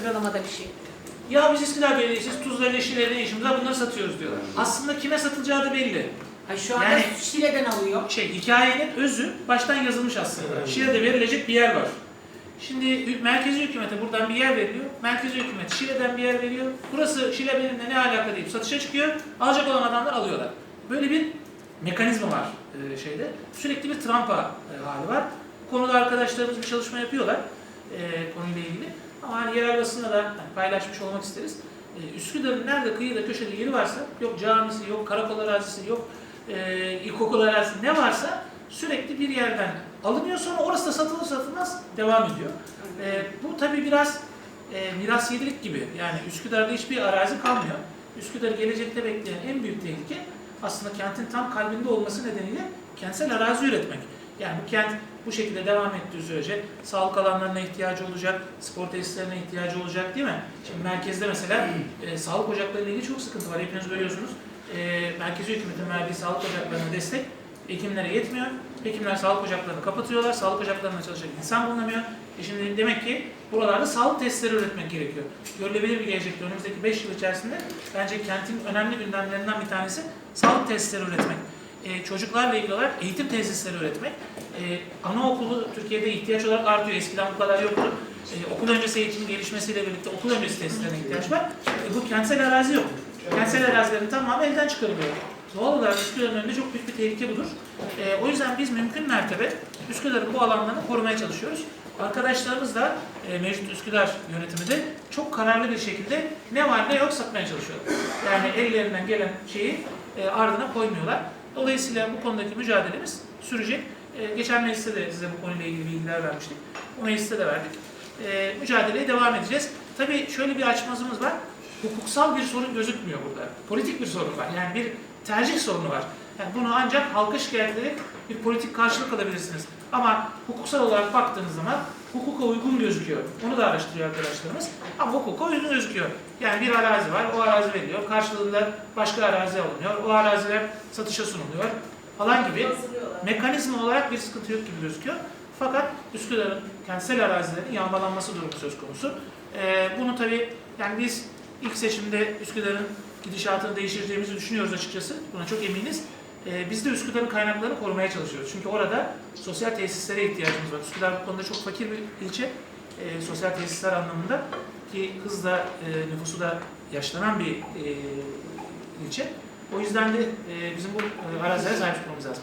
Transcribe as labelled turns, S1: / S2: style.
S1: sıralamada bir şey.
S2: Ya biz Üsküdar Belediyesi'yiz, Tuzla ile Şile'de işimiz var bunları satıyoruz diyorlar. Aslında kime satılacağı da belli.
S1: Ay şu anda
S2: Yani-
S1: Şile'den alıyor.
S2: Şey, hikayenin özü baştan yazılmış aslında. Şile'de verilecek bir yer var. Şimdi hü- merkezi hükümete buradan bir yer veriliyor. Merkezi hükümet Şile'den bir yer veriyor. Burası Şile benimle ne alaka deyip satışa çıkıyor. Alacak olan adamlar alıyorlar. Böyle bir mekanizma var e, şeyde. Sürekli bir trampa e, hali var. Konuda arkadaşlarımız bir çalışma yapıyorlar e, konuyla ilgili. Ama hani yerel basında da paylaşmış olmak isteriz. E, Üsküdar'ın nerede kıyıda köşede yeri varsa, yok camisi, yok karakol arazisi, yok e, ilkokul arazisi ne varsa sürekli bir yerden alınıyor sonra orası da satılır satılmaz devam ediyor. E, bu tabi biraz e, miras yedilik gibi. Yani Üsküdar'da hiçbir arazi kalmıyor. Üsküdar'ı gelecekte bekleyen en büyük tehlike aslında kentin tam kalbinde olması nedeniyle kentsel arazi üretmek. Yani bu kent bu şekilde devam ettiği sürece sağlık alanlarına ihtiyacı olacak, spor tesislerine ihtiyacı olacak değil mi? Şimdi merkezde mesela e, sağlık ocaklarıyla ilgili çok sıkıntı var. Hepiniz görüyorsunuz. E, merkezi hükümetin verdiği sağlık ocaklarına destek hekimlere yetmiyor. Hekimler sağlık ocaklarını kapatıyorlar. Sağlık ocaklarında çalışacak insan bulunamıyor. E şimdi demek ki buralarda sağlık testleri üretmek gerekiyor. Görülebilir bir gelecekte önümüzdeki 5 yıl içerisinde bence kentin önemli gündemlerinden bir tanesi sağlık testleri üretmek. E, çocuklarla ilgili olarak eğitim tesisleri üretmek. E, anaokulu Türkiye'de ihtiyaç olarak artıyor. Eskiden bu kadar yoktu. E, okul öncesi eğitimin gelişmesiyle birlikte okul öncesi tesislerine ihtiyaç var. E, bu kentsel arazi yok. Kentsel arazilerin tamamı elden çıkarılıyor. Doğal olarak Üsküdar'ın önünde çok büyük bir tehlike budur. E, o yüzden biz mümkün mertebe Üsküdar'ın bu alanlarını korumaya çalışıyoruz. Arkadaşlarımız da e, mevcut Üsküdar yönetimi de çok kararlı bir şekilde ne var ne yok satmaya çalışıyorlar. Yani ellerinden gelen şeyi e, ardına koymuyorlar. Dolayısıyla bu konudaki mücadelemiz sürecek. E, geçen mecliste de size bu konuyla ilgili bilgiler vermiştik. Bu mecliste de verdik. E, mücadeleye devam edeceğiz. Tabii şöyle bir açmazımız var. Hukuksal bir sorun gözükmüyor burada. Politik bir sorun var. Yani bir tercih sorunu var. Yani bunu ancak halka şikayet ederek bir politik karşılık alabilirsiniz. Ama hukuksal olarak baktığınız zaman hukuka uygun gözüküyor. Onu da araştırıyor arkadaşlarımız. Ama hukuka uygun gözüküyor. Yani bir arazi var, o arazi veriliyor. Karşılığında başka arazi alınıyor. O araziler satışa sunuluyor falan gibi mekanizma olarak bir sıkıntı yok gibi gözüküyor. Fakat Üsküdar'ın kentsel arazilerin yağmalanması durumu söz konusu. Ee, bunu tabii yani biz ilk seçimde Üsküdar'ın gidişatını değiştireceğimizi düşünüyoruz açıkçası. Buna çok eminiz. Ee, biz de Üsküdar'ın kaynaklarını korumaya çalışıyoruz. Çünkü orada sosyal tesislere ihtiyacımız var. Üsküdar bu konuda çok fakir bir ilçe. Ee, sosyal tesisler anlamında ki hızla e, nüfusu da yaşlanan bir e, ilçe. O yüzden de e, bizim bu e, arazilere sahip çıkmamız lazım.